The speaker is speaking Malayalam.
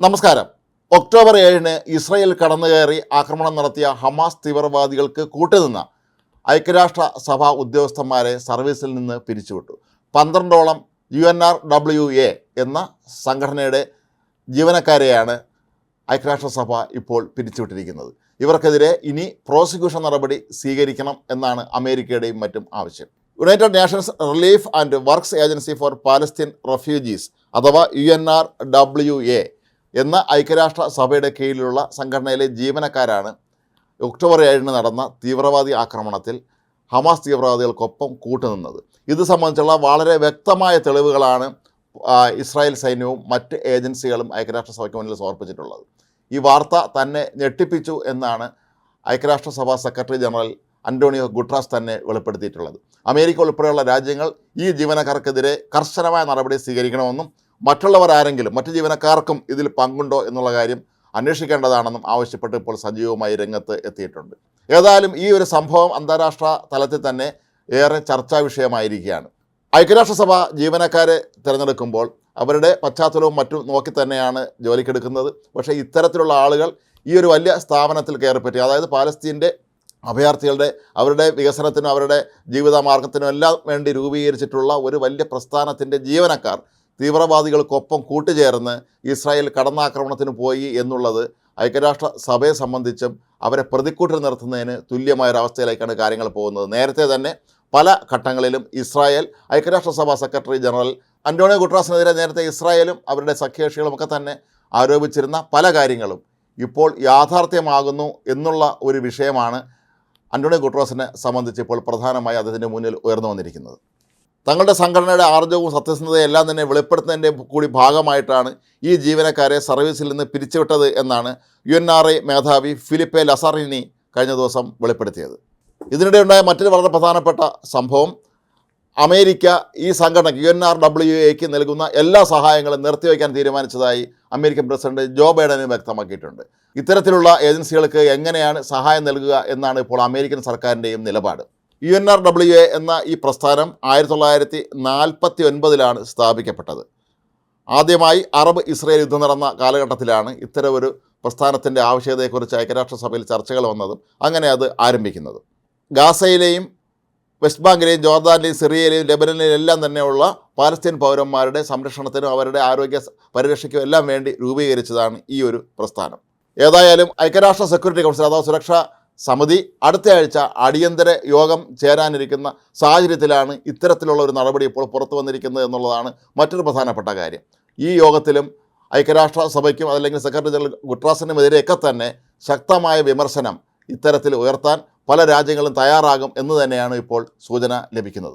നമസ്കാരം. ഒക്ടോബർ ഏഴിന് ഇസ്രയേൽ കടന്നുകയറി ആക്രമണം നടത്തിയ ഹമാസ് തീവ്രവാദികൾക്ക് കൂട്ടുനിന്ന ഐക്യരാഷ്ട്ര സഭാ ഉദ്യോഗസ്ഥന്മാരെ സർവീസിൽ നിന്ന് പിരിച്ചുവിട്ടു. പന്ത്രണ്ടോളം U N R W A എന്ന സംഘടനയുടെ ജീവനക്കാരെയാണ് ഐക്യരാഷ്ട്രസഭ ഇപ്പോൾ പിരിച്ചുവിട്ടിരിക്കുന്നത്. ഇവർക്കെതിരെ ഇനി പ്രോസിക്യൂഷൻ നടപടി സ്വീകരിക്കണം എന്നാണ് അമേരിക്കയുടെയും മറ്റും ആവശ്യം. United Nations Relief and Works Agency for Palestine refugees അഥവാ U N R W A എന്ന ഐക്യരാഷ്ട്ര സഭയുടെ കീഴിലുള്ള സംഘടനയിലെ ജീവനക്കാരാണ് ഒക്ടോബർ ഏഴിന് നടന്ന തീവ്രവാദി ആക്രമണത്തിൽ ഹമാസ് തീവ്രവാദികൾക്കൊപ്പം കൂട്ടുനിന്നത്. ഇത് സംബന്ധിച്ചുള്ള വളരെ വ്യക്തമായ തെളിവുകളാണ് ഇസ്രായേൽ സൈന്യവും മറ്റ് ഏജൻസികളും ഐക്യരാഷ്ട്രസഭയ്ക്ക് മുന്നിൽ സമർപ്പിച്ചിട്ടുള്ളത്. ഈ വാർത്ത തന്നെ ഞെട്ടിപ്പിച്ചു എന്നാണ് ഐക്യരാഷ്ട്രസഭ സെക്രട്ടറി ജനറൽ അന്റോണിയോ ഗുട്രാസ് തന്നെ വെളിപ്പെടുത്തിയിട്ടുള്ളത്. അമേരിക്ക ഉൾപ്പെടെയുള്ള രാജ്യങ്ങൾ ഈ ജീവനക്കാർക്കെതിരെ കർശനമായ നടപടി സ്വീകരിക്കണമെന്നും മറ്റുള്ളവർ ആരെങ്കിലും മറ്റു ജീവനക്കാർക്കും ഇതിൽ പങ്കുണ്ടോ എന്നുള്ള കാര്യം അന്വേഷിക്കേണ്ടതാണെന്നും ആവശ്യപ്പെട്ട് ഇപ്പോൾ സജീവമായി രംഗത്ത് എത്തിയിട്ടുണ്ട്. ഏതായാലും ഈ ഒരു സംഭവം അന്താരാഷ്ട്ര തലത്തിൽ തന്നെ ഏറെ ചർച്ചാ വിഷയമായിരിക്കുകയാണ്. ഐക്യരാഷ്ട്രസഭ ജീവനക്കാരെ തിരഞ്ഞെടുക്കുമ്പോൾ അവരുടെ പശ്ചാത്തലവും മറ്റും നോക്കി തന്നെയാണ് ജോലിക്കെടുക്കുന്നത്. പക്ഷേ ഇത്തരത്തിലുള്ള ആളുകൾ ഈ ഒരു വലിയ സ്ഥാപനത്തിൽ കയറിപ്പറ്റി അതായത് പാലസ്തീന്റെ അഭയാർത്ഥികളുടെ അവരുടെ വികസനത്തിനും അവരുടെ ജീവിതമാർഗത്തിനും എല്ലാം വേണ്ടി രൂപീകരിച്ചിട്ടുള്ള ഒരു വലിയ പ്രസ്ഥാനത്തിന്റെ ജീവനക്കാർ തീവ്രവാദികൾക്കൊപ്പം കൂട്ടുചേർന്ന് ഇസ്രായേൽ കടന്നാക്രമണത്തിന് പോയി എന്നുള്ളത് ഐക്യരാഷ്ട്ര സഭയെ സംബന്ധിച്ചും അവരെ പ്രതിക്കൂട്ടിൽ നിർത്തുന്നതിന് തുല്യമായൊരവസ്ഥയിലേക്കാണ് കാര്യങ്ങൾ പോകുന്നത്. നേരത്തെ തന്നെ പല ഘട്ടങ്ങളിലും ഇസ്രായേൽ ഐക്യരാഷ്ട്രസഭ സെക്രട്ടറി ജനറൽ അന്റോണിയോ ഗുട്രാസിനെതിരെ നേരത്തെ ഇസ്രായേലും അവരുടെ സഖ്യകക്ഷികളും ഒക്കെ തന്നെ ആരോപിച്ചിരുന്ന പല കാര്യങ്ങളും ഇപ്പോൾ യാഥാർത്ഥ്യമാകുന്നു എന്നുള്ള ഒരു വിഷയമാണ് അന്റോണിയോ ഗുട്രോസിനെ സംബന്ധിച്ച് ഇപ്പോൾ പ്രധാനമായി അദ്ദേഹത്തിന്റെ മുന്നിൽ ഉയർന്നു വന്നിരിക്കുന്നത്. തങ്ങളുടെ സംഘടനയുടെ ആർജവും സത്യസന്ധതയും എല്ലാം തന്നെ വെളിപ്പെടുത്തുന്നതിന്റെ കൂടി ഭാഗമായിട്ടാണ് ഈ ജീവനക്കാരെ സർവീസിൽ നിന്ന് പിരിച്ചുവിട്ടത് എന്നാണ് യു എൻ ആർ ഐ മേധാവി ഫിലിപ്പെ ലസാറിനി കഴിഞ്ഞ ദിവസം വെളിപ്പെടുത്തിയത്. ഇതിനിടെ ഉണ്ടായ മറ്റൊരു വളരെ പ്രധാനപ്പെട്ട സംഭവം അമേരിക്ക ഈ സംഘടനയ്ക്ക് യു എൻ ആർ ഡബ്ല്യു എക്ക് നൽകുന്ന എല്ലാ സഹായങ്ങളും നിർത്തിവെക്കാൻ തീരുമാനിച്ചതായി അമേരിക്കൻ പ്രസിഡന്റ് ജോ ബൈഡനും വ്യക്തമാക്കിയിട്ടുണ്ട്. ഇത്തരത്തിലുള്ള ഏജൻസികൾക്ക് എങ്ങനെയാണ് സഹായം നൽകുക എന്നാണ് ഇപ്പോൾ അമേരിക്കൻ സർക്കാരിന്റെയും നിലപാട്. U N R W A എന്ന ഈ പ്രസ്ഥാനം ആയിരത്തി തൊള്ളായിരത്തി നാൽപ്പത്തി ഒൻപതിലാണ് സ്ഥാപിക്കപ്പെട്ടത്. ആദ്യമായി അറബ് ഇസ്രയേൽ യുദ്ധം നടന്ന കാലഘട്ടത്തിലാണ് ഇത്തരമൊരു പ്രസ്ഥാനത്തിന്റെ ആവശ്യകതയെക്കുറിച്ച് ഐക്യരാഷ്ട്രസഭയിൽ ചർച്ചകൾ വന്നതും അങ്ങനെ അത് ആരംഭിക്കുന്നതും. ഗാസയിലെയും വെസ്റ്റ് ബാങ്കിലെയും ജോർദാനിലെയും സിറിയയിലെയും ലെബനനിലെയും എല്ലാം തന്നെയുള്ള പാലസ്തീൻ പൗരന്മാരുടെ സംരക്ഷണത്തിനും അവരുടെ ആരോഗ്യ പരിരക്ഷയ്ക്കും എല്ലാം വേണ്ടി രൂപീകരിച്ചതാണ് ഈ ഒരു പ്രസ്ഥാനം. ഏതായാലും ഐക്യരാഷ്ട്ര സെക്യൂരിറ്റി കൗൺസിൽ അഥവാ സുരക്ഷാ സമിതി അടുത്ത ആഴ്ച അടിയന്തര യോഗം ചേരാനിരിക്കുന്ന സാഹചര്യത്തിലാണ് ഇത്തരത്തിലുള്ള ഒരു നടപടി ഇപ്പോൾ പുറത്തു വന്നിരിക്കുന്നത് എന്നുള്ളതാണ് മറ്റൊരു പ്രധാനപ്പെട്ട കാര്യം. ഈ യോഗത്തിലും ഐക്യരാഷ്ട്ര സഭയ്ക്കും അതല്ലെങ്കിൽ സെക്രട്ടറി ജനറൽ ഗുട്രാസിനുമെതിരെയൊക്കെ തന്നെ ശക്തമായ വിമർശനം ഇത്തരത്തിൽ ഉയർത്താൻ പല രാജ്യങ്ങളും തയ്യാറാകും എന്ന് തന്നെയാണ് ഇപ്പോൾ സൂചന ലഭിക്കുന്നത്.